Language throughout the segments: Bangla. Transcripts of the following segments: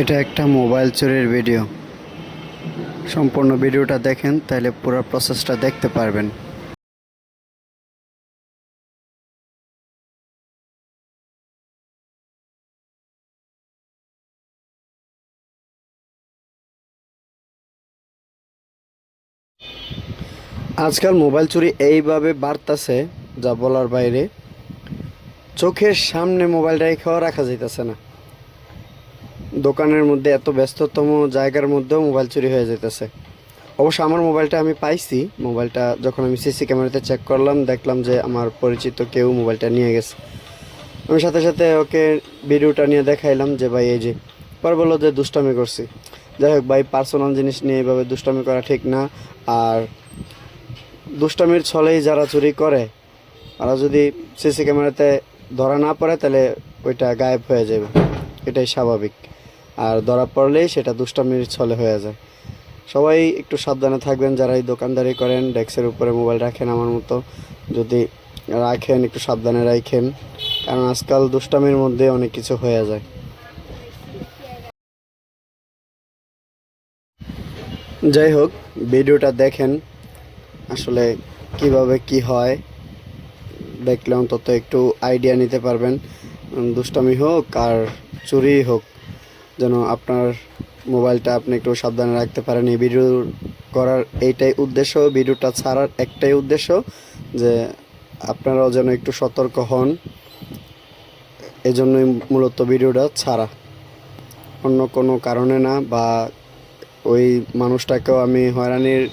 এটা একটা মোবাইল চুরির ভিডিও। সম্পূর্ণ ভিডিওটা দেখেন, তাহলে পুরো প্রসেসটা দেখতে পারবেন। আজকাল মোবাইল চুরি এইভাবে বাড়তাছে, যা বলার বাইরে। চোখের সামনে মোবাইল রেখেও রাখা যাইতেছে না। দোকানের মধ্যে এত ব্যস্ততম জায়গার মধ্যেও মোবাইল চুরি হয়ে যেতেছে অবশ্য আমার মোবাইলটা আমি পাইছি। মোবাইলটা যখন আমি সিসি ক্যামেরাতে চেক করলাম, দেখলাম যে আমার পরিচিত কেউ মোবাইলটা নিয়ে গেছে। আমি সাথে সাথে ওকে ভিডিওটা নিয়ে দেখাইলাম যে, ভাই, এই যে, পর বলল যে, দুষ্টামি করছি। যাই হোক, ভাই পার্সোনাল জিনিস নিয়ে এইভাবে দুষ্টামি করা ঠিক না। আর দুষ্টামির ছলেই যারা চুরি করে ওরা যদি সিসি ক্যামেরাতে ধরা না পড়ে, তাহলে ওইটা গায়েব হয়ে যাবে। এটাই স্বাভাবিক। আর ধরা পড়লেই সেটা দুষ্টামির ছলে হয়ে যায়। সবাই একটু সাবধানে থাকবেন যারা এই দোকানদারি করেন ডেস্কের উপরে মোবাইল রাখেন আমার মতো। যদি রাখেন, একটু সাবধানে রাখেন, কারণ আজকাল দুষ্টামির মধ্যে অনেক কিছু হয়ে যায়। যাই হোক, ভিডিওটা দেখেন, আসলে কীভাবে কি হয়। দেখলে অন্তত একটু আইডিয়া নিতে পারবেন। দুষ্টামি হোক আর চুরি হোক। যেন আপনার মোবাইলটা আপনি একটু সাবধানে রাখতে পারেন। এই ভিডিও করার এইটাই উদ্দেশ্য ভিডিওটা ছাড়ার একটাই উদ্দেশ্য যে আপনারাও যেন একটু সতর্ক হন। এজন্যই মূলত ভিডিওটা ছাড়া। অন্য কোনো কারণে না, বা ওই মানুষটাকেও আমি হয়রানির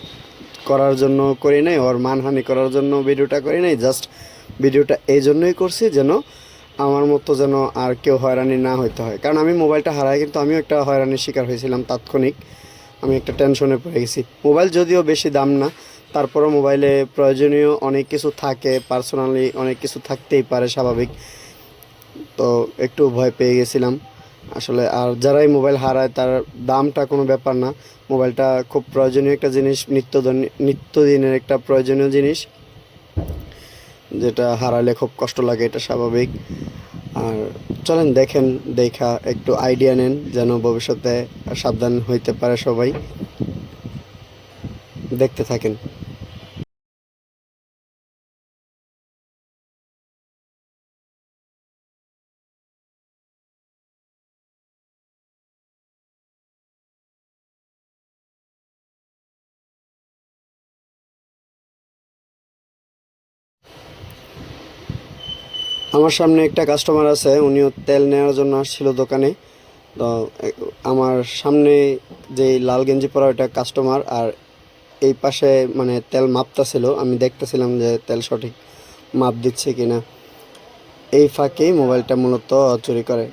করার জন্য করি নাই, ওর মানহানি করার জন্য ভিডিওটা করি নাই জাস্ট ভিডিওটা এই জন্যই করছি যেন আমার মতো যেন আর কেউ হয়রানি না হইতে হয়। কারণ আমি মোবাইলটা হারাই, কিন্তু আমিও একটা হয়রানির শিকার হয়েছিলাম তাৎক্ষণিক। আমি একটা টেনশনে পড়ে গেছি। মোবাইল যদিও বেশি দাম না, তারপরও মোবাইলে প্রয়োজনীয় অনেক কিছু থাকে, পার্সোনালি অনেক কিছু থাকতেই পারে স্বাভাবিক। তো একটু ভয় পেয়ে গেছিলাম। আসলে আর যারাই মোবাইল হারায়, তার দামটা কোনো ব্যাপার না। মোবাইলটা খুব প্রয়োজনীয় একটা জিনিস নিত্য নিত্যদিনের একটা প্রয়োজনীয় জিনিস। যেটা হারালে খুব কষ্ট লাগে, এটা স্বাভাবিক। আর চলেন দেখেন, দেখা, একটু আইডিয়া নেন যেন ভবিষ্যতে সাবধান হইতে পারে সবাই। দেখতে থাকেন। আমার সামনে একটা কাস্টমার আছে, উনিও তেল নেওয়ার জন্য আসছিল দোকানে। তো আমার সামনে যে লাল গেঞ্জি পরা ওইটা কাস্টমার আর এই পাশে মানে তেল মাপতাছিল আমি দেখতেছিলাম যে তেল সঠিক মাপ দিচ্ছে কিনা। এই ফাঁকেই মোবাইলটা মূলত চুরি করে।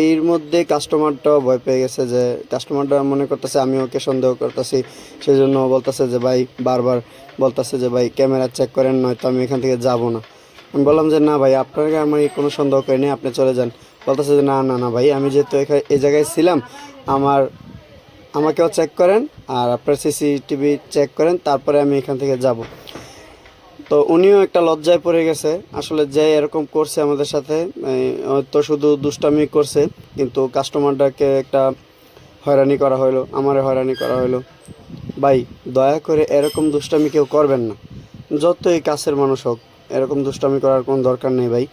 এর মধ্যে কাস্টমারটাও ভয় পেয়ে গেছে যে কাস্টমারটা মনে করতেছে আমি ওকে সন্দেহ করতেছি সেই জন্য ও বলতেছে যে, ভাই, বারবার বলতেছে যে, ভাই, ক্যামেরা চেক করেন, নয়তো আমি এখান থেকে যাব না। আমি বললাম যে, না ভাই, আপনাকে আমার কোনো সন্দেহ করিনি, আপনি চলে যান। বলতেছে যে, না না না ভাই, আমি যেহেতু এখানে এই জায়গায় ছিলাম, আমার, আমাকেও চেক করেন আর আপনার সিসিটিভি চেক করেন, তারপরে আমি এখান থেকে যাব। তো উনিও একটা লজ্জায় পড়ে গেছে। আসলে যে এরকম করছে আমাদের সাথে হয়তো শুধু দুষ্টামি করছে, কিন্তু কাস্টমারটাকে একটা হয়রানি করা হলো আমার হয়রানি করা হলো ভাই, দয়া করে এরকম দুষ্টামি কেউ করবেন না। যতই কাছের মানুষ হোক। এরকম দুষ্টামি করার কোনো দরকার নেই ভাই।